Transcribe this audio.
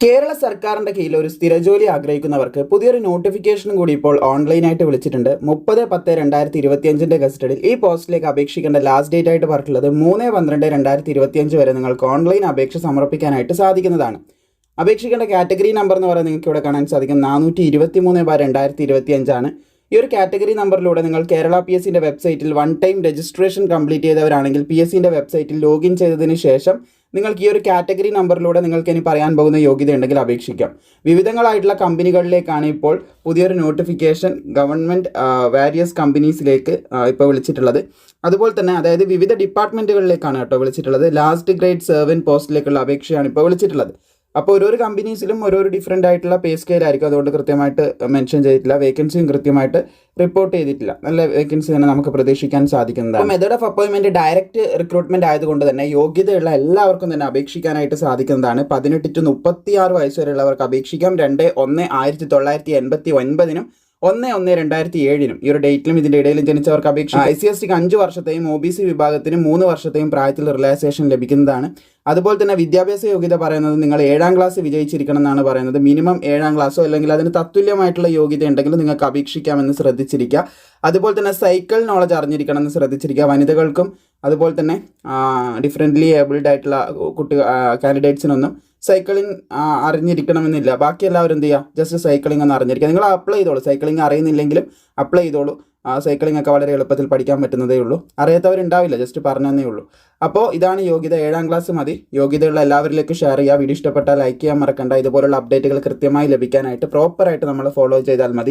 കേരള സർക്കാരിന്റെ കീഴിൽ ഒരു സ്ഥിരജോലി ആഗ്രഹിക്കുന്നവർക്ക് പുതിയൊരു നോട്ടിഫിക്കേഷനും കൂടി ഇപ്പോൾ ഓൺലൈനായിട്ട് വിളിച്ചിട്ടുണ്ട്. മുപ്പത് പത്ത് രണ്ടായിരത്തി ഇരുപത്തിയഞ്ചിന്റെ ഗസ്റ്റഡിൽ ഈ പോസ്റ്റിലേക്ക് അപേക്ഷിക്കേണ്ട ലാസ്റ്റ് ഡേറ്റ് ആയിട്ട് പറഞ്ഞിട്ടുള്ളത് മൂന്ന് പന്ത്രണ്ട് രണ്ടായിരത്തി ഇരുപത്തിയഞ്ച് വരെ നിങ്ങൾക്ക് ഓൺലൈൻ അപേക്ഷ സമർപ്പിക്കാനായിട്ട് സാധിക്കുന്നതാണ്. അപേക്ഷിക്കേണ്ട കാറ്റഗറി നമ്പർ എന്ന് പറയുന്നത് നിങ്ങൾക്ക് ഇവിടെ കാണാൻ സാധിക്കും. നാനൂറ്റി ഇരുപത്തി മൂന്ന് ബാർ രണ്ടായിരത്തി ഇരുപത്തി അഞ്ചാണ് ഈ ഒരു കാറ്റഗറി നമ്പറിലൂടെ നിങ്ങൾ കേരള പി എസ് വെബ്സൈറ്റിൽ വൺ ടൈം രജിസ്ട്രേഷൻ കംപ്ലീറ്റ് ചെയ്തവരാണെങ്കിൽ പി എസ് സിന്റെ വെബ്സൈറ്റിൽ ലോഗിൻ ചെയ്തതിന് ശേഷം നിങ്ങൾക്ക് ഈ ഒരു കാറ്റഗറി നമ്പറിലൂടെ നിങ്ങൾക്ക് ഇനി പറയാൻ പോകുന്ന യോഗ്യത ഉണ്ടെങ്കിൽ അപേക്ഷിക്കാം. വിവിധങ്ങളായിട്ടുള്ള കമ്പനികളിലേക്കാണ് ഇപ്പോൾ പുതിയൊരു നോട്ടിഫിക്കേഷൻ ഗവൺമെന്റ് വാരിയസ് കമ്പനീസിലേക്ക് ഇപ്പോൾ വിളിച്ചിട്ടുള്ളത്. അതുപോലെ തന്നെ അതായത് വിവിധ ഡിപ്പാർട്ട്മെന്റുകളിലേക്കാണ് കേട്ടോ വിളിച്ചിട്ടുള്ളത്. ലാസ്റ്റ് ഗ്രേഡ് സെർവൻ പോസ്റ്റിലേക്കുള്ള അപേക്ഷയാണ് ഇപ്പോൾ വിളിച്ചിട്ടുള്ളത്. അപ്പോൾ ഓരോരോ കമ്പനീസിലും ഓരോരോ ഡിഫറെന്റ് ആയിട്ടുള്ള പേ സ്കെയിൽ ആയിരിക്കും. അതുകൊണ്ട് കൃത്യമായിട്ട് മെൻഷൻ ചെയ്തിട്ടില്ല. വേക്കൻസിയും കൃത്യമായിട്ട് റിപ്പോർട്ട് ചെയ്തിട്ടില്ല. നല്ല വേക്കൻസി തന്നെ നമുക്ക് പ്രതീക്ഷിക്കാൻ സാധിക്കുന്നതാണ്. മെത്തേഡ് ഓഫ് അപ്പോയിൻമെന്റ് ഡയറക്റ്റ് റിക്രൂട്ട്മെന്റ് ആയതുകൊണ്ട് തന്നെ യോഗ്യതയുള്ള എല്ലാവർക്കും തന്നെ അപേക്ഷിക്കാനായിട്ട് സാധിക്കുന്നതാണ്. പതിനെട്ട് ടു മുപ്പത്തി ആറ് വയസ്സ് വരെയുള്ളവർക്ക് അപേക്ഷിക്കാം. രണ്ട് ഒന്ന് ആയിരത്തി തൊള്ളായിരത്തി എൺപത്തി ഒൻപതിനും ഒന്ന് ഒന്ന് രണ്ടായിരത്തി ഏഴിനും ഈ ഒരു ഡേറ്റിലും ഇതിന്റെ ഇടയിലും ജനിച്ചവർക്ക് അപേക്ഷ. ഐ സി എസ് ടിക്ക് അഞ്ച് വർഷത്തെയും ഒ ബി സി വിഭാഗത്തിന് മൂന്ന് വർഷത്തെയും പ്രായത്തിൽ റിലാക്സേഷൻ ലഭിക്കുന്നതാണ്. അതുപോലെ തന്നെ വിദ്യാഭ്യാസ യോഗ്യത പറയുന്നത് നിങ്ങൾ ഏഴാം ക്ലാസ് വിജയിച്ചിരിക്കണം എന്നാണ് പറയുന്നത്. മിനിമം ഏഴാം ക്ലാസ്സോ അല്ലെങ്കിൽ അതിന് തത്തുല്യമായിട്ടുള്ള യോഗ്യത ഉണ്ടെങ്കിൽ നിങ്ങൾക്ക് അപേക്ഷിക്കാമെന്ന് ശ്രദ്ധിച്ചിരിക്കുക. അതുപോലെ തന്നെ സൈക്കിൾ നോളജ് അറിഞ്ഞിരിക്കണം എന്ന് ശ്രദ്ധിച്ചിരിക്കുക വനിതകൾക്കും. അതുപോലെ തന്നെ ഡിഫറെന്റ്ലി ഏബിൾഡ് ആയിട്ടുള്ള കുട്ടി കാൻഡിഡേറ്റ്സിനൊന്നും സൈക്ലിംഗ് അറിഞ്ഞിരിക്കണമെന്നില്ല. ബാക്കി എല്ലാവരും എന്ത് ചെയ്യുക ജസ്റ്റ് സൈക്ലിംഗ് ഒന്ന് അറിഞ്ഞിരിക്കുക. നിങ്ങൾ അപ്ലൈ ചെയ്തോളൂ. സൈക്ലിംഗ് അറിയുന്നില്ലെങ്കിലും അപ്ലൈ ചെയ്തോളൂ. സൈക്ലിംഗ് ഒക്കെ വളരെ എളുപ്പത്തിൽ പഠിക്കാൻ പറ്റുന്നതേ ഉള്ളൂ. അറിയാത്തവരുണ്ടാവില്ല. ജസ്റ്റ് പറഞ്ഞതേ ഉള്ളൂ. അപ്പോൾ ഇതാണ് യോഗ്യത. ഏഴാം ക്ലാസ് മതി. യോഗ്യതയുള്ള എല്ലാവരിലേക്കും ഷെയർ ചെയ്യുക. വീഡിയോ ഇഷ്ടപ്പെട്ടാൽ ലൈക്ക് ചെയ്യാൻ മറക്കണ്ട. ഇതുപോലുള്ള അപ്ഡേറ്റുകൾ കൃത്യമായി ലഭിക്കാനായിട്ട് പ്രോപ്പറായിട്ട് നമ്മൾ ഫോളോ ചെയ്താൽ മതി.